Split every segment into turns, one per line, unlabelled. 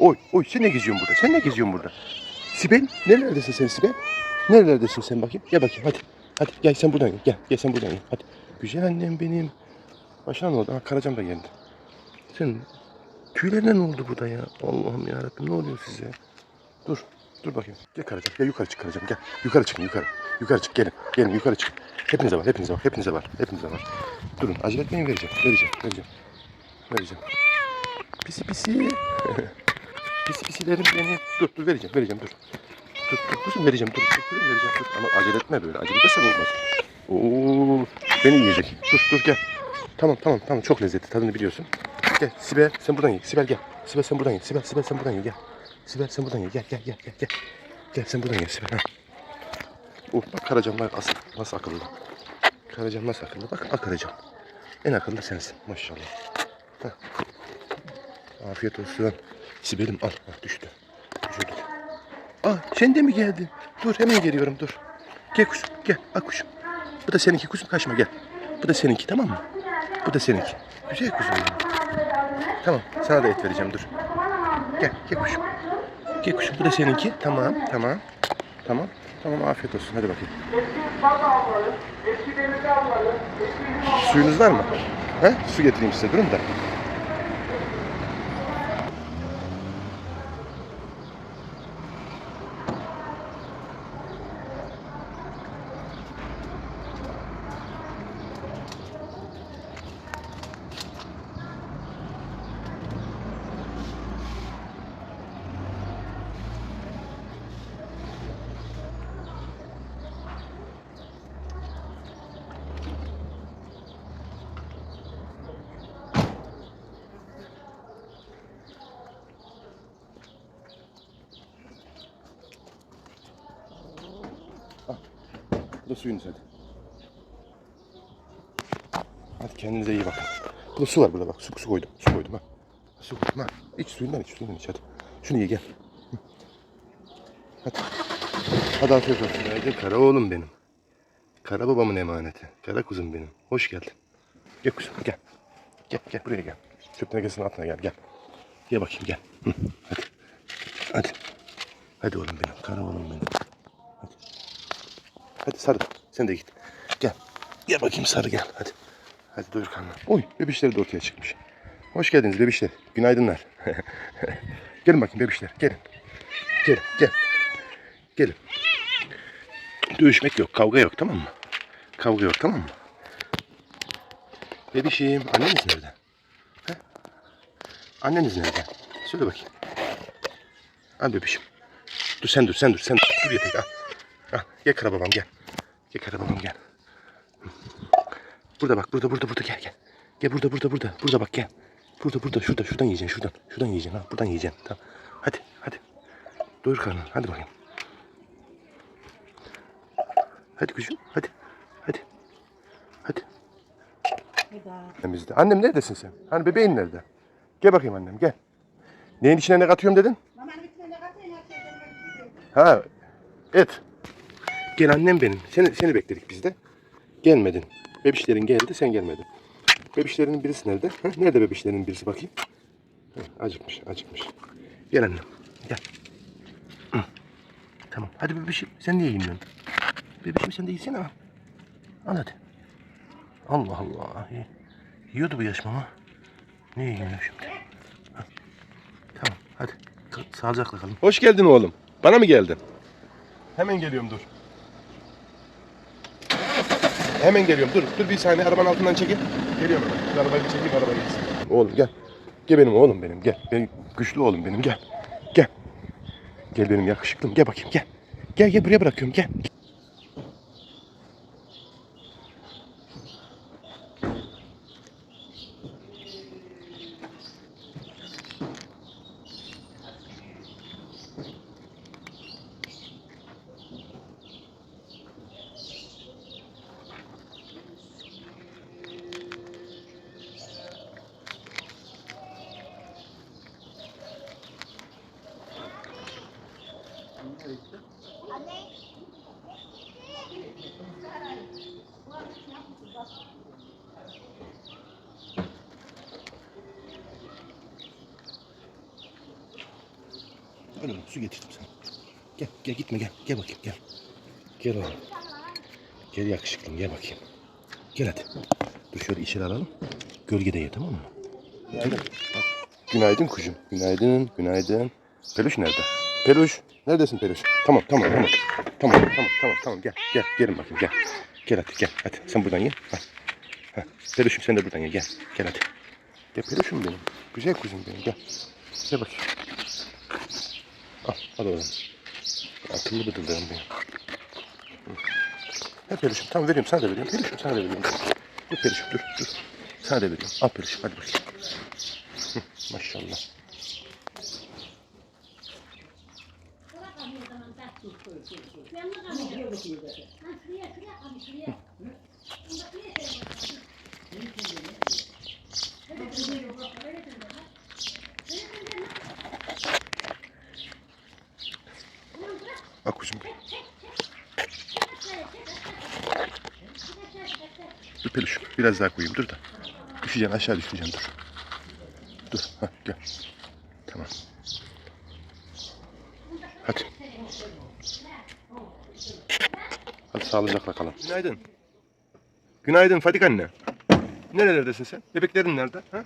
Oy oy sen ne geziyorsun burada? Sen ne geziyorsun burada? Sibel nerelerdesin sen Sibel? Nerelerdesin sen bakayım? Gel bakayım hadi. Hadi gel sen buradan gel. Gel, gel sen buradan gel. Hadi. Güzel annem benim. Başına ne oldu? Ha, Karacam da geldi. Sen tüylerine ne oldu burada ya? Allah'ım ya ne oluyor size? Dur. Dur bakayım. Gel Karacam. Gel yukarı çık Karacam. Gel. Yukarı çıkın yukarı. Yukarı çık gelin. Gelin yukarı çık. Hepinize var. Hepinize var. Hepinize var. Hepinize var. Durun. Acele etmeyin vereceğim. Vereceğim. Vereceğim. Vereceğim. Pisi pisi. pisi pisilerim beni. Dur dur vereceğim. Vereceğim dur. Dur dur kuzum vereceğim. Dur dur vereceğim. Dur. Ama acele etme böyle. Acele edersen olmaz. Oo, beni yiyecek. Dur dur gel. Tamam tamam tamam çok lezzetli tadını biliyorsun. Gel Sibel sen buradan ye. Sibel gel. Sibel sen buradan ye. Sibel Sibel sen buradan ye gel. Sibel sen buradan ye. Gel gel gel gel gel. Gel sen buradan ye Sibel. Ha. Oh, bak Karacanlar asıl, nasıl akıllı. Karacan nasıl akıllı? Bak ak Karacan. En akıllı sensin maşallah. Heh. Afiyet olsun. Sibel'im al. Heh, düştü. Düşürdük. Aa sen de mi geldin? Dur hemen geliyorum dur. Gel kuşum gel. Al kuşum. Bu da seninki kuzum kaçma gel. Bu da seninki tamam mı? Bu da seninki. Güzel kuzum. Tamam sana da et vereceğim dur. Gel gel kuşum. Gel kuşum bu da seninki. Tamam tamam. Tamam. Tamam afiyet olsun hadi bakayım. Suyunuz var mı? He? Su getireyim size durun da. Bu da suyunuz hadi. Kendinize iyi bakın. Burada su var burada bak. Su, su koydum. Su koydum ha. Su koydum ha. İç suyundan iç suyundan iç hadi. Şunu ye gel. Hadi. Hadi afiyet olsun. Günaydın kara oğlum benim. Kara babamın emaneti. Kara kuzum benim. Hoş geldin. Gel kuzum gel. Gel gel buraya gel. Çöp tenekesinin altına gel gel. Gel bakayım gel. Hı. Hadi. Hadi. Hadi oğlum benim. Kara oğlum benim. Hadi sarı. Sen de git. Gel. Gel bakayım sarı gel. Hadi. Hadi doyur karnını. Oy bebişleri de ortaya çıkmış. Hoş geldiniz bebişler. Günaydınlar. gelin bakayım bebişler. Gelin. Gelin. Gel. Gelin. Dövüşmek yok. Kavga yok tamam mı? Kavga yok tamam mı? Bebişim. Anneniz nerede? He? Anneniz nerede? Söyle bakayım. Al bebişim. Dur sen dur sen dur sen dur. Dur yetek al. Al gel kara babam gel. Gel kara babam gel. Burada bak burada burada burada gel gel. Gel burada burada burada. Burada bak gel. Burada burada şurada şuradan yiyeceksin şuradan. Şuradan yiyeceksin ha buradan yiyeceksin. Tamam. Hadi hadi. Doyur karnını hadi bakayım. Hadi kuzum hadi. Hadi. Hadi. Annemizde. Annem neredesin sen? Hani bebeğin nerede? Gel bakayım annem gel. Neyin içine ne katıyorum dedin? Ha et. Gel annem benim. Seni, seni bekledik biz de. Gelmedin. Bebişlerin geldi sen gelmedin. Bebişlerin birisi nerede? Ha? Nerede bebişlerin birisi bakayım? Ha, acıkmış acıkmış. Gel annem. Gel. Hı. Tamam. Hadi bebişim sen niye yemiyorsun? Bebişim sen de yesene al. Al hadi. Allah Allah. Yiyordu bu yaş mama. Niye yemiyor şimdi? Ha. Tamam hadi. Sağlıcakla kalın. Hoş geldin oğlum. Bana mı geldin? Hemen geliyorum dur. Hemen geliyorum. Dur, dur bir saniye arabanın altından çekil. Geliyorum hemen. Arabayı bir çekeyim, araba gitsin. Oğlum gel. Gel benim oğlum benim, gel. Benim güçlü oğlum benim, gel. Gel. Gel benim yakışıklım, gel bakayım, gel. Gel, gel buraya bırakıyorum, gel. Al oğlum su getirdim sana. Gel gel gitme gel. Gel bakayım gel. Gel oğlum. Gel yakışıklım gel bakayım. Gel hadi. Dur şöyle içeri alalım. Gölgede ye tamam mı? Gel. Bak. Günaydın kuşum. Günaydın. Günaydın. Peluş nerede? Peluş. Neredesin Peluş? Tamam tamam tamam. Tamam tamam tamam tamam gel gel gelin bakayım gel. Gel hadi gel hadi sen buradan ye. Ha. Ha. Peluşum sen de buradan ye gel. Gel hadi. Gel Peluşum benim. Güzel kuzum benim gel. Gel bakayım. Al hadi oğlum. Akıllı bıdıldarım benim. Ha Peluşum tamam veriyorum sana da veriyorum. Peluşum sana da veriyorum. Dur Peluşum dur dur. Sana da veriyorum. Al Peluşum hadi bakayım. Hı, Maşallah. Bak kuzum benim. Dur Peluşum biraz daha koyayım dur da. Düşeceksin aşağı düşeceksin dur. Dur ha gel. Tamam. Hadi. Hadi sağlıcakla kalın. Günaydın. Günaydın Fadik anne. Nerelerdesin sen? Bebeklerin nerede? Ha?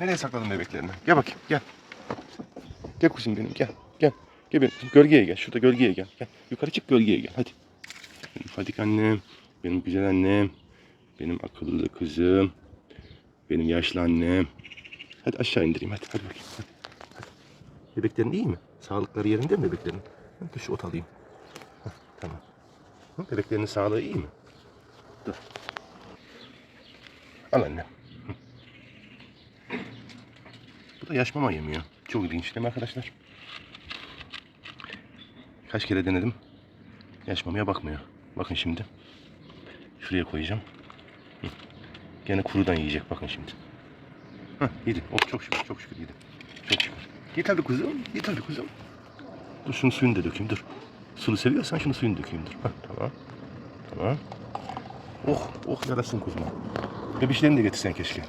Nereye sakladın bebeklerini? Gel bakayım gel. Gel kuzum benim gel. Gel. Gel benim. Gölgeye gel. Şurada gölgeye gel. Gel. Yukarı çık gölgeye gel. Hadi. Benim annem. Benim güzel annem. Benim akıllı kızım. Benim yaşlı annem. Hadi aşağı indireyim hadi. Hadi bakayım. Hadi. hadi. Bebeklerin iyi mi? Sağlıkları yerinde mi bebeklerin? Dur şu ot alayım. Hah, tamam. Hı, Bebeklerinin sağlığı iyi mi? Dur. Al annem. Bu da yaş mama yemiyor. Çok ilginç değil mi arkadaşlar? Kaç kere denedim. Yaş mamaya bakmıyor. Bakın şimdi. Şuraya koyacağım. Gene kurudan yiyecek bakın şimdi. Hah yedi. Oh çok şükür çok şükür yedi. Çok şükür. Git hadi kuzum. Git hadi kuzum. Dur şunun suyunu da dökeyim dur. Sulu seviyorsan şunu suyunu dökeyim dur. Hah tamam. Tamam. Oh oh yarasın kuzuma. Bebişlerini de getirsen keşke.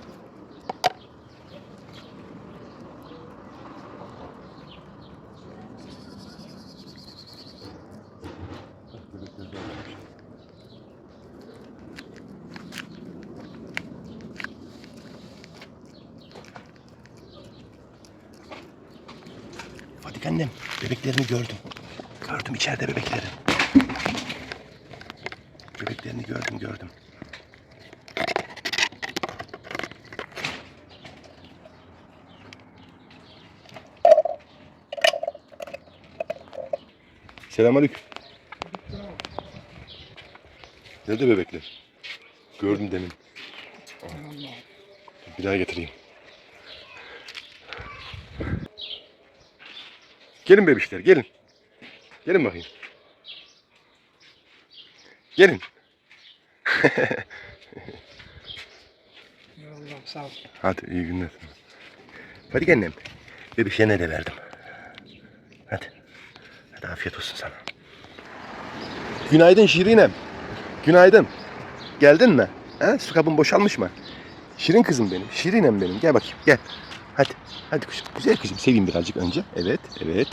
Fadik annem bebeklerini gördüm. Gördüm içeride bebekleri. Bebeklerini gördüm gördüm. Selamünaleyküm. Nerede bebekler? Gördüm demin. Bir daha getireyim. Gelin bebişler gelin. Gelin bakayım. Gelin.
Allah'ım sağ ol.
Hadi iyi günler. Hadi annem. Bebişe ne de verdim. Hadi. Hadi afiyet olsun sana. Günaydın Şirinem. Günaydın. Geldin mi? Ha? Su kabın boşalmış mı? Şirin kızım benim. Şirinem benim. Gel bakayım. Gel. Hadi. Hadi kuşum. Güzel kızım. Seveyim birazcık önce. Evet. Evet.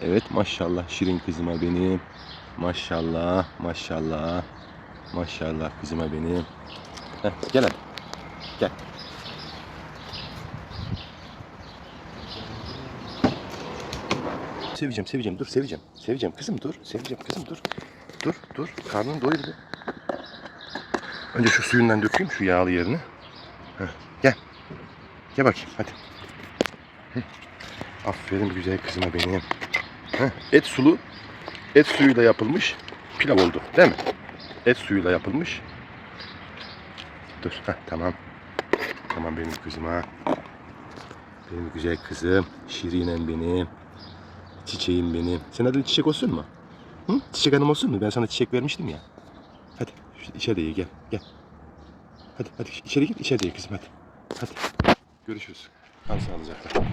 Evet. Maşallah. Şirin kızıma benim. Maşallah. Maşallah. Maşallah kızıma benim. Heh, gel hadi. Gel. Seveceğim, seveceğim. Dur, seveceğim. Seveceğim kızım dur. Seveceğim kızım dur. Dur, dur. Karnın doydu bir. Önce şu suyundan dökeyim şu yağlı yerini. Heh, gel. Gel bakayım hadi. Aferin güzel kızıma benim. Heh, et sulu. Et suyuyla yapılmış pilav oldu değil mi? Et suyuyla yapılmış. Dur. Heh, tamam. Tamam benim kızıma. Benim güzel kızım. Şirinem benim. Çiçeğim benim. Senin adın Çiçek olsun mu? Hı? Çiçek Hanım olsun mu? Ben sana çiçek vermiştim ya. Hadi şu içeri ye gel. Gel. Hadi hadi içeri git içeri ye kızım hadi. Hadi. Görüşürüz. Kal sağlıcakla.